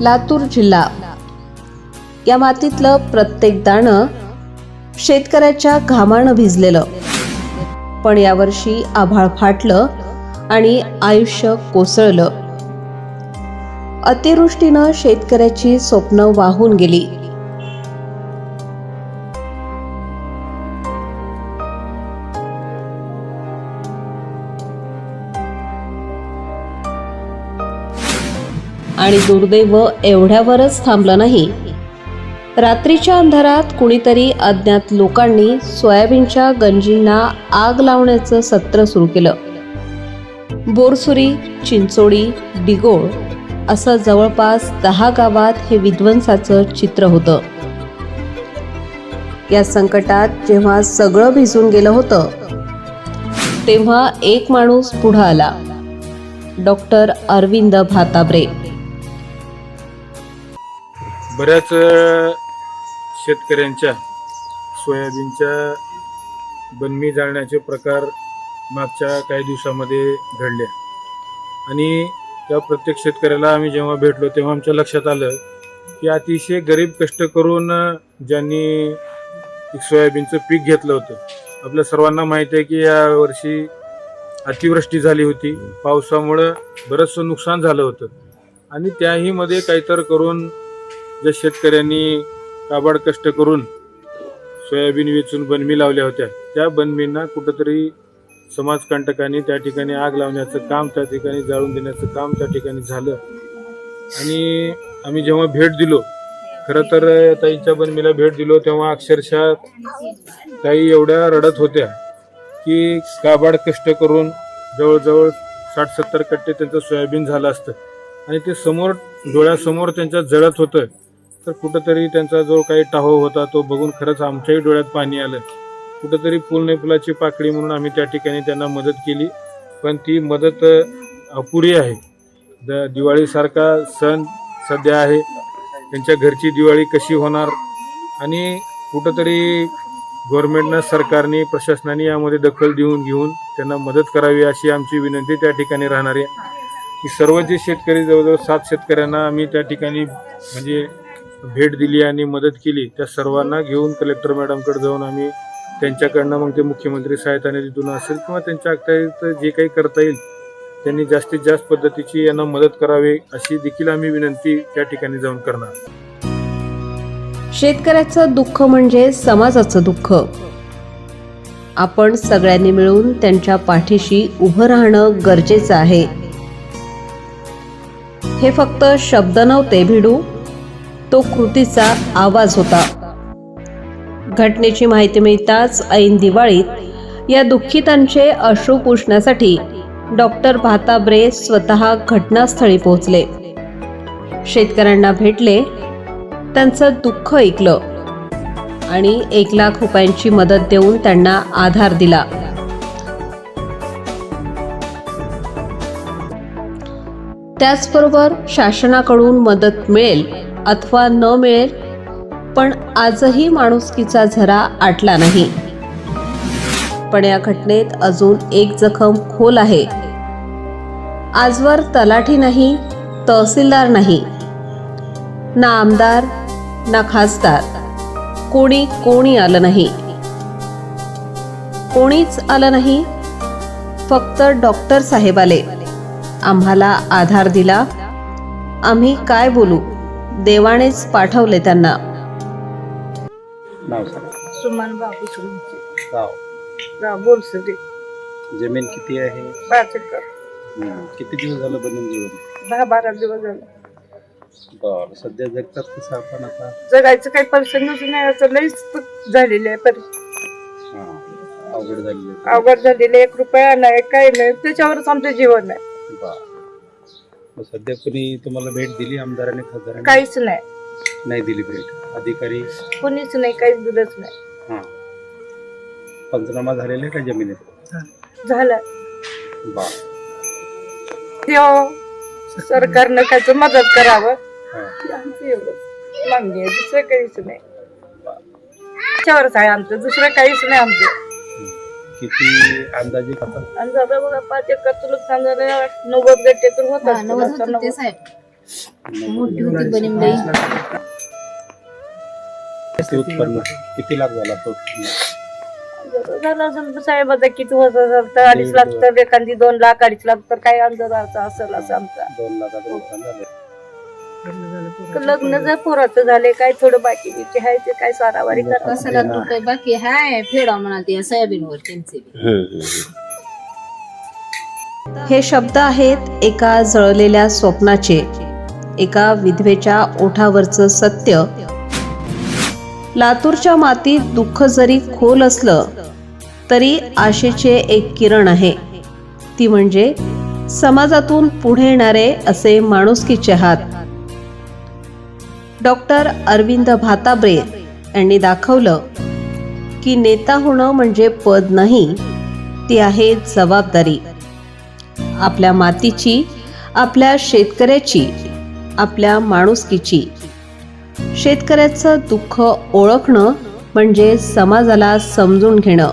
लातूर जिल्हा. या मातीतलं प्रत्येक दाणं शेतकऱ्याच्या घामानं भिजलेलं. पण यावर्षी आभाळ फाटलं आणि आयुष्य कोसळलं. अतिवृष्टीनं शेतकऱ्याची स्वप्न वाहून गेली. आणि दुर्दैव एवढ्यावरच थांबलं नाही. रात्रीच्या अंधारात कुणीतरी अज्ञात लोकांनी सोयाबीनच्या गंजींना आग लावण्याचं सत्र सुरू केलं. बोरसुरी चिंचोडी डिगोळ असं जवळपास दहा गावात हे विध्वंसाचं चित्र होतं. या संकटात जेव्हा सगळं भिजून गेलं होतं तेव्हा एक माणूस पुढं आला. डॉक्टर अरविंद भाताब्रे. बऱ्याच शेतकऱ्यांच्या सोयाबीनच्या बनमी जाळण्याचे प्रकार मागच्या काही दिवसामध्ये घडले. आणि त्या प्रत्येक शेतकऱ्याला आम्ही जेव्हा भेटलो तेव्हा आमच्या लक्षात आलं की अतिशय गरीब कष्ट करून ज्यांनी सोयाबीनचं पीक घेतलं होतं. आपल्या सर्वांना माहिती आहे की या वर्षी अतिवृष्टी झाली होती. पावसामुळं बरंचसं नुकसान झालं होतं. आणि त्याहीमध्ये काहीतर काहीतरी करून ज्या शेतकऱ्यांनी काबाड कष्ट करून सोयाबीन वेचून बनमी लावल्या होत्या त्या बनमींना कुठंतरी समाजकंटकांनी त्या ठिकाणी आग लावण्याचं काम त्या ठिकाणी जाळून देण्याचं काम त्या ठिकाणी झालं. आणि आम्ही जेव्हा भेट दिलो खरं तर ताईंच्या बनमीला भेट दिलो तेव्हा अक्षरशः ताई एवढ्या रडत होत्या की काबाड कष्ट करून जवळजवळ साठ सत्तर कट्टे त्यांचं सोयाबीन झालं असतं. आणि ते समोर डोळ्यासमोर त्यांच्या जळत होतं. तर कुठंतरी त्यांचा जो काही टाहो होता तो बघून खरंच आमच्याही डोळ्यात पाणी आलं. कुठंतरी फुल नाही फुलाची पाकळी म्हणून आम्ही त्या ठिकाणी त्यांना मदत केली. पण ती मदत अपुरी आहे. द दिवाळीसारखा सण सध्या आहे. त्यांच्या घरची दिवाळी कशी होणार? आणि कुठंतरी गव्हर्मेंटनं सरकारने प्रशासनाने यामध्ये दखल देऊन घेऊन त्यांना मदत करावी अशी आमची विनंती त्या ठिकाणी राहणार आहे. की सर्व जे शेतकरी जवळजवळ सात शेतकऱ्यांना आम्ही त्या ठिकाणी म्हणजे भेट दिली आणि मदत केली त्या सर्वांना घेऊन कलेक्टर मॅडमकडे जाऊन आम्ही त्यांच्याकडनं मग ते मुख्यमंत्री सहायता निधीतून असेल किंवा त्यांच्या अखत्यारीत जे काही करता येईल त्यांनी जास्तीत जास्त पद्धतीची यांना मदत करावी अशी देखील आम्ही विनंती त्या ठिकाणी जाऊन करणार. शेतकऱ्याचं दुःख म्हणजे समाजाचं दुःख. आपण सगळ्यांनी मिळून त्यांच्या पाठीशी उभं राहणं गरजेचं आहे. हे फक्त शब्द नव्हते भिडू. तो कृतीचा आवाज होता. घटनेची माहिती मिळताच ऐन दिवाळीत या दुःखितांचे अश्रू पुसण्यासाठी डॉक्टर भाताब्रे स्वतः घटनास्थळी पोहोचले. शेतकऱ्यांना भेटले. त्यांचं दुःख ऐकलं आणि एक लाख रुपयांची मदत देऊन त्यांना आधार दिला. त्याचबरोबर शासनाकडून मदत मिळेल अथवा न मिळेल पण आजही माणुसकीचा झरा आटला नाही. पण या घटनेत अजून एक जखम खोल आहे. आजवर तलाठी नाही तहसीलदार नाही. ना आमदार ना खासदार. कोणी कोणी आलं नाही. कोणीच आलं नाही फक्त डॉक्टर साहेब आले. आम्हाला आधार दिला. आम्ही काय बोलू? देवानेच पाठवले त्यांना. नाव सांगा. सुमन बाबू सुमनची. गाव गाव बोलसरी जमीन किती आहे? पाच एकर. हम्म. किती दिवस झालं बनून जीवन दहा बारा दिवस झाले. बरं सध्या जगतात कसं आपण आता? जगायचं काही पर्सेंटच नाही असं लईच झालेलं आहे पर हां अवघड झालेली आहे. अवघड झालेलं आहे. एक रुपया नाही काही नाही त्याच्यावरच आमचं जीवन आहे. बरं. मग सध्या कोणी तुम्हाला भेट दिली आमदाराने खासदाराने? काहीच नाही. नाही दिली भेट. अधिकारी? कोणीच नाही काहीच दिलंच नाही. हां. पंचनामा झालेला आहे का जमिनीत? झालं. तेव्हा सरकारनं काहीच मदत करावं. हां. हे आमचं एवढंच. मागणी आहे दुसरं काहीच नाही. त्याच्यावरच आहे आमचं दुसरं काहीच नाही आमचं. किती अंदाजे खाता आणि झालं बघा पाच एकर सांगायला नव्वद गट्टे तर नव्वद होते नव्वद. साहेब. मोठी होती किती उत्पन्न किती लाख झाला तो? झालं असेल तर साहेबाचा किती होत असेल तर अडीच लाख तर एखादी दोन लाख अडीच लाख तर काही अंदाजाचा असेल असं आमचा. दोन लाखाचं नुकसान झालं तर लग्न जर पोराचं झाले काय थोडं बाकी बिकी आहे ते काय सारावारी करतात. बाकी हाय फेडा म्हणा ते सोयाबीनवर त्यांचे. हे शब्द आहेत एका जळलेल्या स्वप्नाचे एका विधवेच्या ओठावरचं सत्य. लातूरच्या मातीत दुःख जरी खोल असलं तरी आशेचे एक किरण आहे. ती म्हणजे समाजातून पुढे येणारे असे माणुसकीचे हात. डॉक्टर अरविंद भाताब्रे यांनी दाखवलं की नेता होणं म्हणजे पद नाही ती आहे जबाबदारी. आपल्या मातीची आपल्या शेतकऱ्याची आपल्या माणुसकीची. शेतकऱ्याचं दुःख ओळखणं म्हणजे समाजाला समजून घेणं.